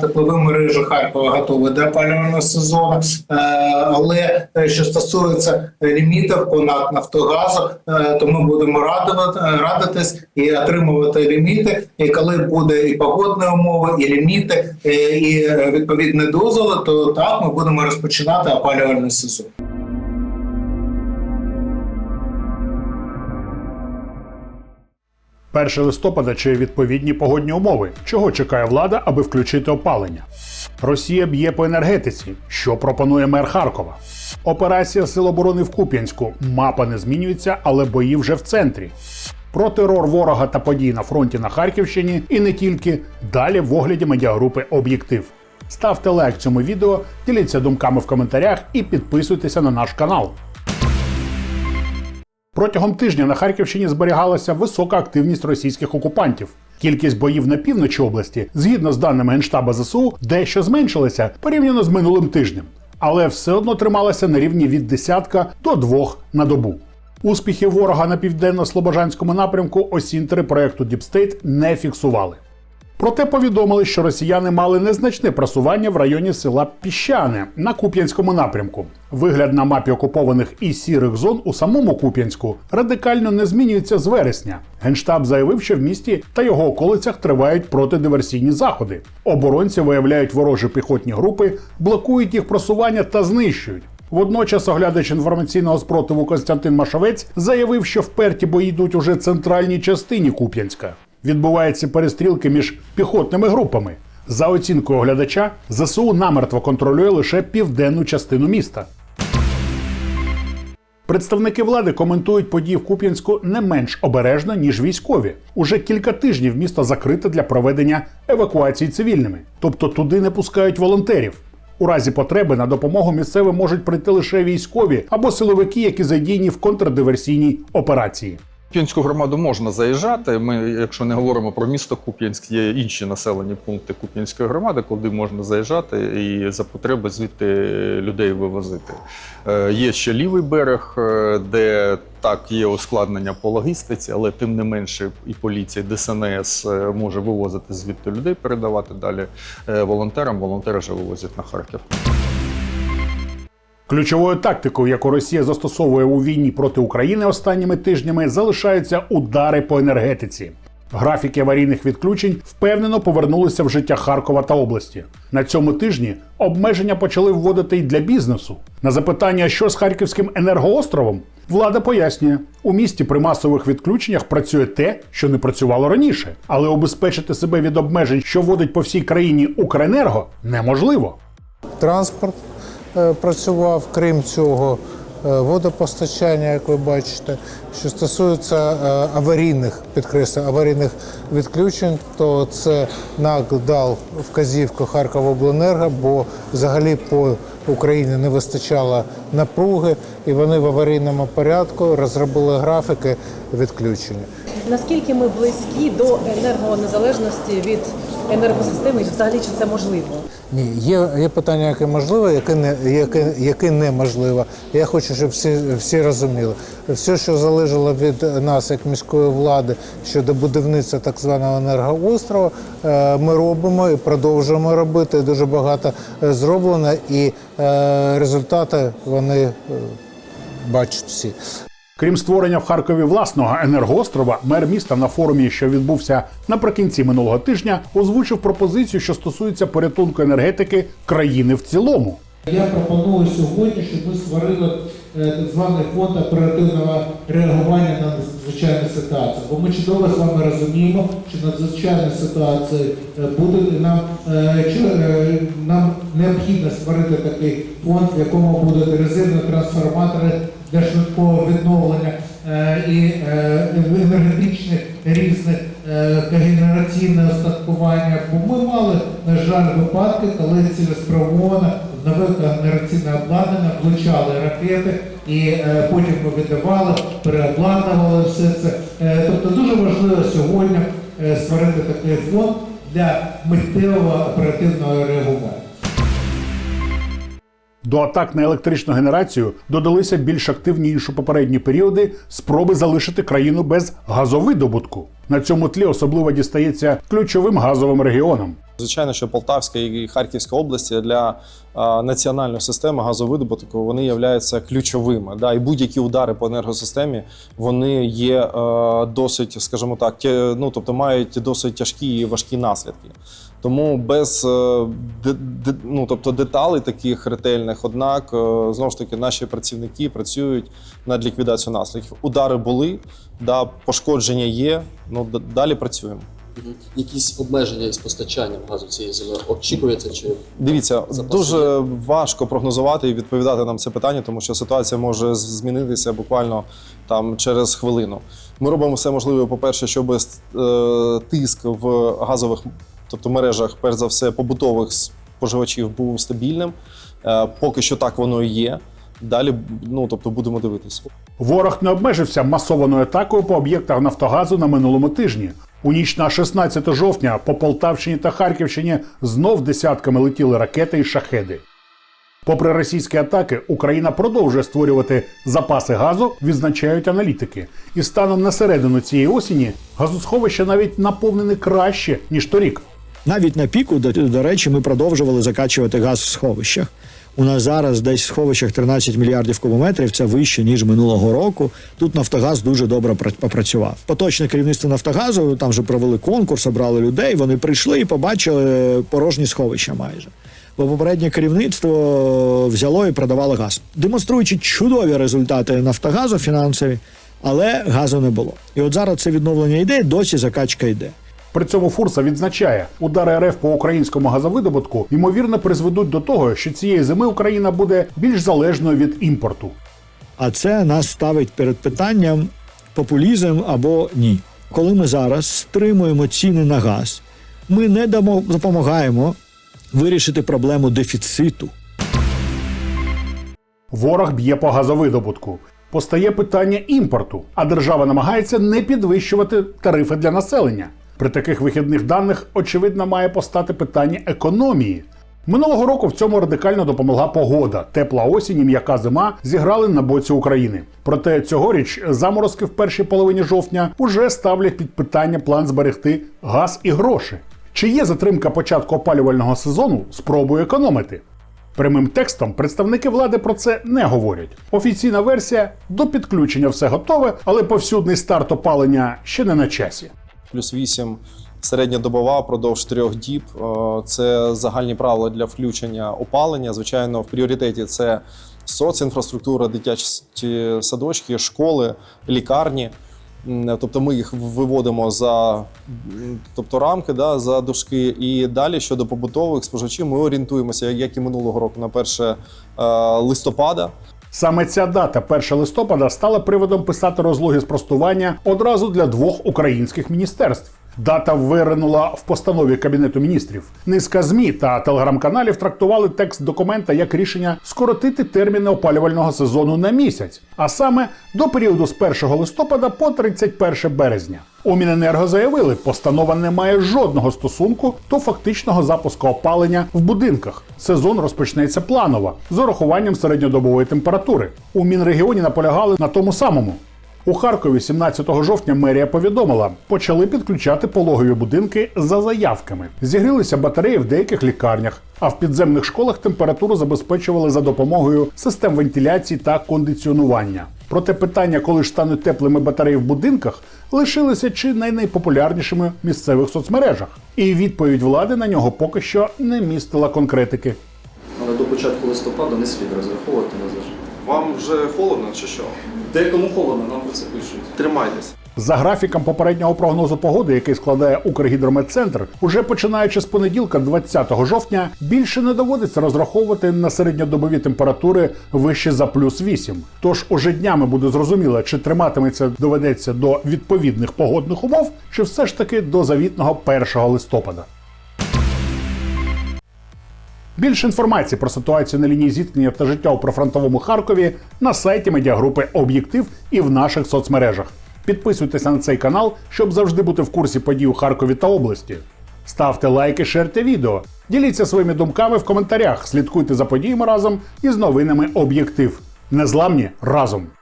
Теплові мережі Харкова готові до опалювального сезону, Е, але е, що стосується лімітів по НАК Нафтогазу, е, то ми будемо радувати радитись і отримувати ліміти. І коли буде і погодні умови, і ліміти, і відповідні дозволи, то так ми будемо розпочинати опалювальний сезон. Перше листопада чи відповідні погодні умови. Чого чекає влада, аби включити опалення? Росія б'є по енергетиці. Що пропонує мер Харкова? Операція Сил оборони в Куп'янську. Мапа не змінюється, але бої вже в центрі. Про терор ворога та події на фронті на Харківщині і не тільки. Далі в огляді медіагрупи Об'єктив. Ставте лайк цьому відео, діліться думками в коментарях і підписуйтеся на наш канал. Протягом тижня на Харківщині зберігалася висока активність російських окупантів. Кількість боїв на півночі області, згідно з даними Генштаба ЗСУ, дещо зменшилася порівняно з минулим тижнем, але все одно трималася на рівні від десятка до двох на добу. Успіхи ворога на південно-слобожанському напрямку осінтери проекту Діпстейт не фіксували. Проте повідомили, що росіяни мали незначне просування в районі села Піщане на Куп'янському напрямку. Вигляд на мапі окупованих і сірих зон у самому Куп'янську радикально не змінюється з вересня. Генштаб заявив, що в місті та його околицях тривають протидиверсійні заходи. Оборонці виявляють ворожі піхотні групи, блокують їх просування та знищують. Водночас оглядач інформаційного спротиву Костянтин Машовець заявив, що вперті бої йдуть уже центральній частині Куп'янська. Відбуваються перестрілки між піхотними групами. За оцінкою оглядача, ЗСУ намертво контролює лише південну частину міста. Представники влади коментують події в Куп'янську не менш обережно, ніж військові. Уже кілька тижнів місто закрите для проведення евакуації цивільними, тобто туди не пускають волонтерів. У разі потреби на допомогу місцевим можуть прийти лише військові або силовики, які задіяні в контрдиверсійній операції. Куп'янську громаду можна заїжджати. Ми, якщо не говоримо про місто Куп'янськ, є інші населені пункти Куп'янської громади, куди можна заїжджати і за потреби звідти людей вивозити. Е, Є ще лівий берег, е, де так є ускладнення по логістиці, але тим не менше і поліція, ДСНС е, може вивозити звідти людей, передавати далі волонтерам. Волонтери вже вивозять на Харків. Ключовою тактикою, яку Росія застосовує у війні проти України останніми тижнями, залишаються удари по енергетиці. Графіки аварійних відключень впевнено повернулися в життя Харкова та області. На цьому тижні обмеження почали вводити й для бізнесу. На запитання, що з харківським енергоостровом, влада пояснює, у місті при масових відключеннях працює те, що не працювало раніше, але обезпечити себе від обмежень, що вводить по всій країні Укренерго, неможливо. Транспорт працював, крім цього, е, водопостачання, як ви бачите. Що стосується е, аварійних підкреслю, аварійних відключень, то це НАК дав вказівку Харковобленерго, бо взагалі по Україні не вистачало напруги, і вони в аварійному порядку розробили графіки відключення. Наскільки ми близькі до енергонезалежності від енергосистеми, і взагалі чи це можливо? Ні, є, є питання, яке можливе, яке не яке, яке неможливо. Я хочу, щоб всі, всі розуміли. Все, що залежало від нас, як міської влади, щодо будівництва так званого енергоострова, е, ми робимо і продовжуємо робити. Дуже багато е, зроблено, і е, результати вони бачать всі. Крім створення в Харкові власного енергоострова, мер міста на форумі, що відбувся наприкінці минулого тижня, озвучив пропозицію, що стосується порятунку енергетики країни в цілому. Я пропоную сьогодні, щоб ми створили е, так званий фонд оперативного реагування на надзвичайні ситуації. Бо ми чудово з вами розуміємо, що надзвичайні ситуації е, будуть і нам, е, чи, нам необхідно створити такий фонд, в якому будуть резервні трансформатори для швидкого відновлення е, і е, енергетичні різні е, когенераційне остаткування. Бо ми мали, на жаль, випадки, коли цілеспрямовано в нове когенераційне обладнання влучали ракети, і е, потім видавали, переобладнували все це. Е, тобто дуже важливо сьогодні е, створити такий фонд для миттєвого оперативного реагування. До атак на електричну генерацію додалися більш активні ніж у попередні періоди спроби залишити країну без газовидобутку. На цьому тлі особливо дістається ключовим газовим регіонам. Звичайно, що Полтавська і Харківська області для національної системи газовидобутку вони являються ключовими. Да, і будь-які удари по енергосистемі вони є е, досить, скажімо так, ну тобто мають досить тяжкі і важкі наслідки. Тому без е, ну, тобто деталей таких ретельних, однак е, знову ж таки наші працівники працюють над ліквідацією наслідків. Удари були, да, пошкодження є. Ну далі працюємо. Якісь обмеження із постачанням газу цієї зими очікується чи Дивіться, Запаси дуже важко прогнозувати і відповідати нам це питання, тому що ситуація може змінитися буквально там через хвилину. Ми робимо все можливе, по-перше, щоб е, тиск в газових, тобто в мережах, перш за все, побутових споживачів був стабільним. Е, Поки що так воно і є. Далі ну тобто будемо дивитися. Ворог не обмежився масованою атакою по об'єктах Нафтогазу на минулому тижні. У ніч на 16 жовтня по Полтавщині та Харківщині знов десятками летіли ракети і шахеди. Попри російські атаки, Україна продовжує створювати запаси газу, відзначають аналітики. І станом на середину цієї осені газосховища навіть наповнені краще ніж торік. Навіть на піку, до, до речі, ми продовжували закачувати газ в сховищах. У нас зараз десь в сховищах 13 мільярдів кубометрів. Це вище ніж минулого року. Тут Нафтогаз дуже добре пра- попрацював. Поточне керівництво Нафтогазу там же провели конкурс, обрали людей. Вони прийшли і побачили порожні сховища майже. Бо попереднє керівництво взяло і продавало газ, демонструючи чудові результати Нафтогазу фінансові, але газу не було. І от зараз це відновлення йде, досі закачка йде. При цьому Фурса відзначає, удари РФ по українському газовидобутку ймовірно призведуть до того, що цієї зими Україна буде більш залежною від імпорту. А це нас ставить перед питанням популізм або ні. Коли ми зараз стримуємо ціни на газ, ми не дамо допомагаємо вирішити проблему дефіциту. Ворог б'є по газовидобутку. Постає питання імпорту, а держава намагається не підвищувати тарифи для населення. При таких вихідних даних, очевидно, має постати питання економії. Минулого року в цьому радикально допомогла погода. Тепла осінь і м'яка зима зіграли на боці України. Проте цьогоріч заморозки в першій половині жовтня уже ставлять під питання план зберегти газ і гроші. Чи є затримка початку опалювального сезону спробою економити? Прямим текстом представники влади про це не говорять. Офіційна версія до підключення все готове, але повсюдний старт опалення ще не на часі. Плюс 8 середньодобова продовж трьох діб. Е, Це загальні правила для включення опалення. Звичайно, в пріоритеті це соцінфраструктура, дитячі садочки, школи, лікарні. Тобто ми їх виводимо за тобто рамки, да, за дужки. І далі щодо побутових споживачів, ми орієнтуємося, як і минулого року, на 1 е, листопада. Саме ця дата, 1 листопада, стала приводом писати розлоги спростування одразу для двох українських міністерств. Дата виринула в постанові Кабінету міністрів. Низка змі та телеграм-каналів трактували текст документа як рішення скоротити терміни опалювального сезону на місяць, а саме до періоду з 1 листопада по 31 березня. У Міненерго заявили, постанова не має жодного стосунку до фактичного запуску опалення в будинках. Сезон розпочнеться планово з урахуванням середньодобової температури. У Мінрегіоні наполягали на тому самому. У Харкові 17 жовтня мерія повідомила, почали підключати пологові будинки за заявками. Зігрілися батареї в деяких лікарнях, а в підземних школах температуру забезпечували за допомогою систем вентиляції та кондиціонування. Проте питання, коли ж стануть теплими батареї в будинках, лишилися чи не найпопулярнішими в місцевих соцмережах. І відповідь влади на нього поки що не містила конкретики. але до початку листопада не слід розраховувати на. Вам вже холодно чи що? Декому холодно, нам про це пишуть. Тримайтесь. За графіком попереднього прогнозу погоди, який складає Укргідрометцентр, уже починаючи з понеділка, 20 жовтня, більше не доводиться розраховувати на середньодобові температури вище за плюс 8. Тож уже днями буде зрозуміло, чи триматиметься доведеться до відповідних погодних умов, чи все ж таки до завітного 1 листопада. Більше інформації про ситуацію на лінії зіткнення та життя у прифронтовому Харкові на сайті медіагрупи Об'єктив і в наших соцмережах. Підписуйтеся на цей канал, щоб завжди бути в курсі подій у Харкові та області. Ставте лайки, шерте відео, діліться своїми думками в коментарях, слідкуйте за подіями разом із новинами Об'єктив. Незламні разом!